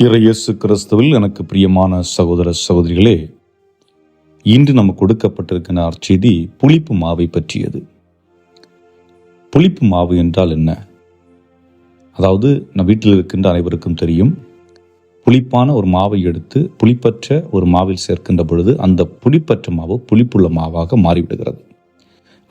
இறையேசு கிறிஸ்துவில் எனக்கு பிரியமான சகோதர சகோதரிகளே இன்று நமக்கு கொடுக்கப்பட்டிருக்கிற நற்செய்தி புளிப்பு மாவை பற்றியது. புளிப்பு மாவு என்றால் என்ன? அதாவது நம் வீட்டில் இருக்கின்ற அனைவருக்கும் தெரியும் புளிப்பான ஒரு மாவை எடுத்து புளிப்பற்ற ஒரு மாவில் சேர்க்கின்ற பொழுது அந்த புளிப்பற்ற மாவு புளிப்புள்ள மாவாக மாறிவிடுகிறது.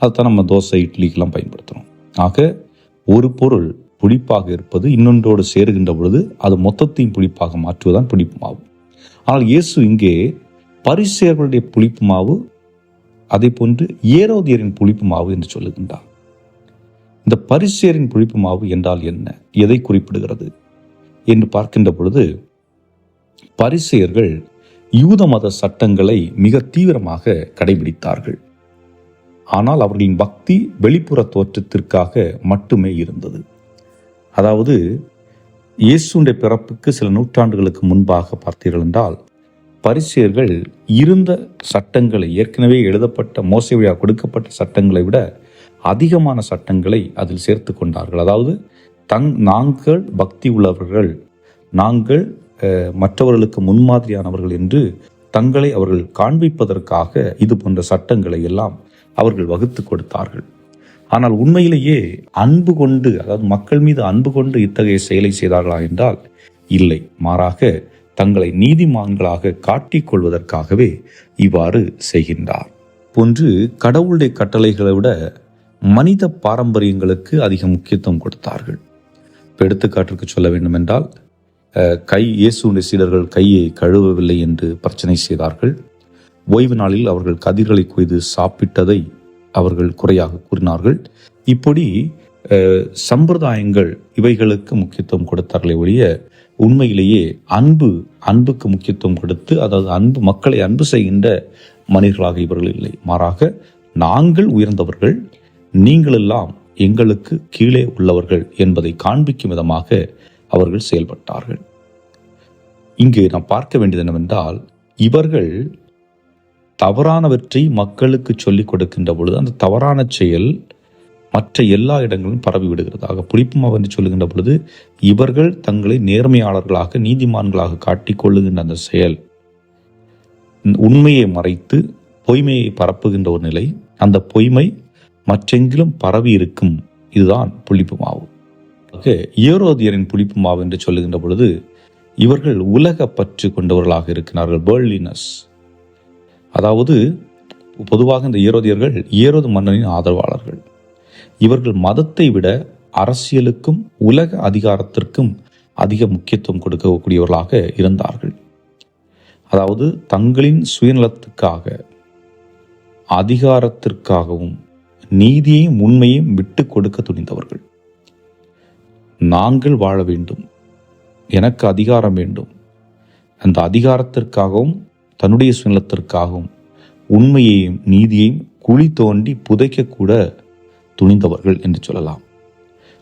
அதுதான் நம்ம தோசை இட்லிக்கெல்லாம் பயன்படுத்துகிறோம் ஆக ஒரு பொருள் புளிப்பாக இருப்பது இன்னொன்றோடு சேருகின்ற பொழுது அது மொத்தத்தையும் புளிப்பாக மாற்றுவதுதான் புளிப்பு மாவு. ஆனால் இயேசு இங்கே பரிசேர்களுடைய புளிப்பு மாவு அதை போன்று ஏரோதியரின் புளிப்பு மாவு என்று சொல்லுகின்றார். இந்த பரிசேரின் புளிப்பு மாவு என்றால் என்ன? எதை குறிப்பிடுகிறது? என்று பார்க்கின்ற பொழுது பரிசேயர்கள் யூத மத சட்டங்களை மிக தீவிரமாக கடைபிடித்தார்கள். ஆனால் அவர்களின் பக்தி வெளிப்புற தோற்றத்திற்காக மட்டுமே இருந்தது. அதாவது இயேசுடைய பிறப்புக்கு சில நூற்றாண்டுகளுக்கு முன்பாக பார்த்தீர்கள் என்றால் பரிசியர்கள் இருந்த சட்டங்களை ஏற்கனவே எழுதப்பட்ட மோசை வழியாக கொடுக்கப்பட்ட சட்டங்களை விட அதிகமான சட்டங்களை அதில் சேர்த்து கொண்டார்கள். அதாவது தங் நாங்கள் பக்தி உள்ளவர்கள் நாங்கள் மற்றவர்களுக்கு முன்மாதிரியானவர்கள் என்று தங்களை அவர்கள் காண்பிப்பதற்காக இது போன்ற சட்டங்களை எல்லாம் அவர்கள் வகுத்து கொடுத்தார்கள். ஆனால் உண்மையிலேயே அன்பு கொண்டு அதாவது மக்கள் மீது அன்பு கொண்டு இத்தகைய செயலை செய்தார்களா என்றால் இல்லை. மாறாக தங்களை நீதிமான்களாக காட்டிக்கொள்வதற்காகவே இவ்வாறு செய்கின்றார். போன்று கடவுளுடைய கட்டளைகளை விட மனித பாரம்பரியங்களுக்கு அதிக முக்கியத்துவம் கொடுத்தார்கள். இப்போ எடுத்துக்காட்டுக்கு சொல்ல வேண்டுமென்றால் கை இயேசுடைய சீடர்கள் கையை கழுவவில்லை என்று பிரச்சனை செய்தார்கள். ஓய்வு நாளில் அவர்கள் கதிர்களை கொய்து சாப்பிட்டதை அவர்கள் குறையாக கூறினார்கள். இப்படி சம்பிரதாயங்கள் இவைகளுக்கு முக்கியத்துவம் கொடுத்தார்களே ஒழிய உண்மையிலேயே அன்பு அன்புக்கு முக்கியத்துவம் கொடுத்து அதாவது அன்பு மக்களை அன்பு செய்கின்ற மனிதர்களாக இவர்கள் இல்லை. மாறாக நாங்கள் உயர்ந்தவர்கள் நீங்களெல்லாம் எங்களுக்கு கீழே உள்ளவர்கள் என்பதை காண்பிக்கும் விதமாக அவர்கள் செயல்பட்டார்கள். இங்கு நாம் பார்க்க வேண்டியது என்னவென்றால் இவர்கள் தவறானவற்றை மக்களுக்கு சொல்லிக் கொடுக்கின்ற பொழுது அந்த தவறான செயல் மற்ற எல்லா இடங்களிலும் பரவி விடுகிறது ஆக புளிப்புமா என்று சொல்லுகின்ற பொழுது இவர்கள் தங்களை நேர்மையாளர்களாக நீதிமான்களாக காட்டிக் கொள்ளுகின்ற அந்த செயல் உண்மையை மறைத்து பொய்மையை பரப்புகின்ற ஒரு நிலை. அந்த பொய்மை மற்றெங்கிலும் பரவி இருக்கும். இதுதான் புளிப்பு மாவு. ஏரோதியரின் புளிப்பு மாவு என்று சொல்லுகின்ற பொழுது இவர்கள் உலக பற்று கொண்டவர்களாக இருக்கிறார்கள். பேர்லினஸ் அதாவது பொதுவாக இந்த ஏரோதியர்கள் ஏரோது மன்னனின் ஆதரவாளர்கள். இவர்கள் மதத்தை விட அரசியலுக்கும் உலக அதிகாரத்திற்கும் அதிக முக்கியத்துவம் கொடுக்கக்கூடியவர்களாக இருந்தார்கள். அதாவது தங்களின் சுயநலத்துக்காக அதிகாரத்திற்காகவும் நீதியையும் உண்மையையும் விட்டு கொடுக்க துணிந்தவர்கள். நாங்கள் வாழ வேண்டும். எனக்கு அதிகாரம் வேண்டும். அந்த அதிகாரத்திற்காகவும் தன்னுடைய சுயநலத்திற்காகவும் உண்மையையும் நீதியையும் குழி தோண்டி புதைக்கக்கூட துணிந்தவர்கள் என்று சொல்லலாம்.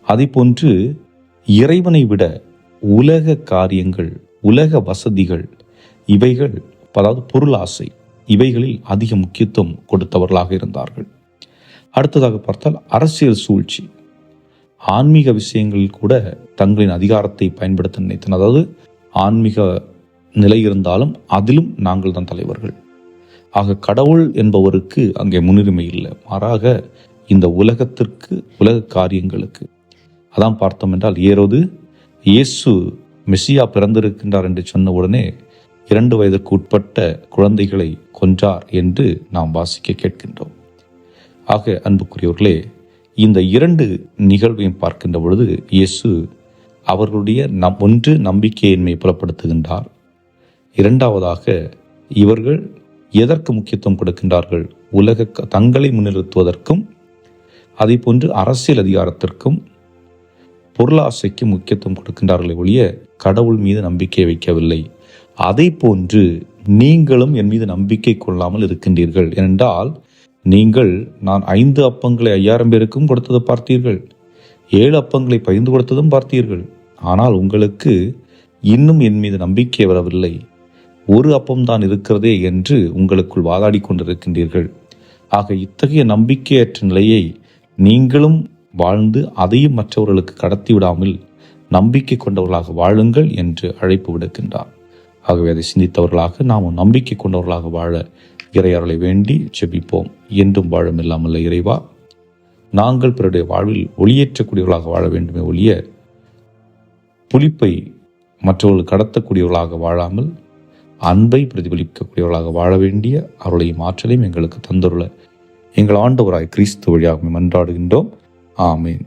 அதே போன்று இறைவனை விட உலக காரியங்கள் உலக வசதிகள் இவைகள் அதாவது பொருளாசை இவைகளில் அதிக முக்கியத்துவம் கொடுத்தவர்களாக இருந்தார்கள். அடுத்ததாக பார்த்தால் அரசியல் சூழ்ச்சி. ஆன்மீக விஷயங்களில் கூட தங்களின் அதிகாரத்தை பயன்படுத்த நினைத்தனர். அதாவது ஆன்மீக நிலை இருந்தாலும் அதிலும் நாங்கள் தான் தலைவர்கள். ஆக கடவுள் என்பவருக்கு அங்கே முன்னுரிமை இல்லை. மாறாக இந்த உலகத்திற்கு உலக காரியங்களுக்கு. அதான் பார்த்தோம் என்றால் ஏரோது இயேசு மெஸ்ஸியா பிறந்திருக்கின்றார் என்று சொன்ன உடனே இரண்டு வயதுக்கு உட்பட்ட குழந்தைகளை கொன்றார் என்று நாம் வாசிக்க கேட்கின்றோம். ஆக அன்புக்குரியவர்களே இந்த இரண்டு நிகழ்வையும் பார்க்கின்ற பொழுது இயேசு அவர்களுடைய நம் ஒன்று நம்பிக்கையின்மை புலப்படுத்துகின்றார் இரண்டாவதாக இவர்கள் எதற்கு முக்கியத்துவம் கொடுக்கின்றார்கள்? உலக க- தங்களை முன்னிறுத்துவதற்கும் அதே போன்று அரசியல் அதிகாரத்திற்கும் பொருளாசைக்கு முக்கியத்துவம் கொடுக்கின்றார்களே ஒழிய கடவுள் மீது நம்பிக்கை வைக்கவில்லை. அதை போன்று நீங்களும் என் மீது நம்பிக்கை கொள்ளாமல் இருக்கின்றீர்கள். என்றால் நீங்கள் நான் ஐந்து அப்பங்களை ஐயாயிரம் பேருக்கும் கொடுத்தது பார்த்தீர்கள். ஏழு அப்பங்களை பகிர்ந்து கொடுத்ததும் பார்த்தீர்கள். ஆனால் உங்களுக்கு இன்னும் என் மீது நம்பிக்கை வரவில்லை. ஒரு அப்பம்தான் இருக்கிறதே என்று உங்களுக்குள் வாதாடி கொண்டிருக்கின்றீர்கள். ஆக இத்தகைய நம்பிக்கையற்ற நிலையை நீங்களும் வாழ்ந்து அதையும் மற்றவர்களுக்கு கடத்தி விடாமல் நம்பிக்கை கொண்டவர்களாக வாழுங்கள் என்று அழைப்பு விடுக்கின்றார். ஆகவே அதை சிந்தித்தவர்களாக நாமும் நம்பிக்கை கொண்டவர்களாக வாழ இறையர்களை வேண்டி செபிப்போம் என்றும் வாழும் இல்லாமல் இறைவா நாங்கள் பிறருடைய வாழ்வில் ஒளியேற்றக்கூடியவர்களாக வாழ வேண்டுமே ஒழிய புலிப்பை மற்றவர்கள் கடத்தக்கூடியவர்களாக வாழாமல் அன்பை பிரதிபலிக்கக்கூடியவர்களாக வாழ வேண்டிய அருளையும் ஆற்றலையும் எங்களுக்கு தந்துள்ள எங்கள் ஆண்டவராய் கிறிஸ்து வழியாகவும் மன்றாடுகின்றோம் ஆமேன்.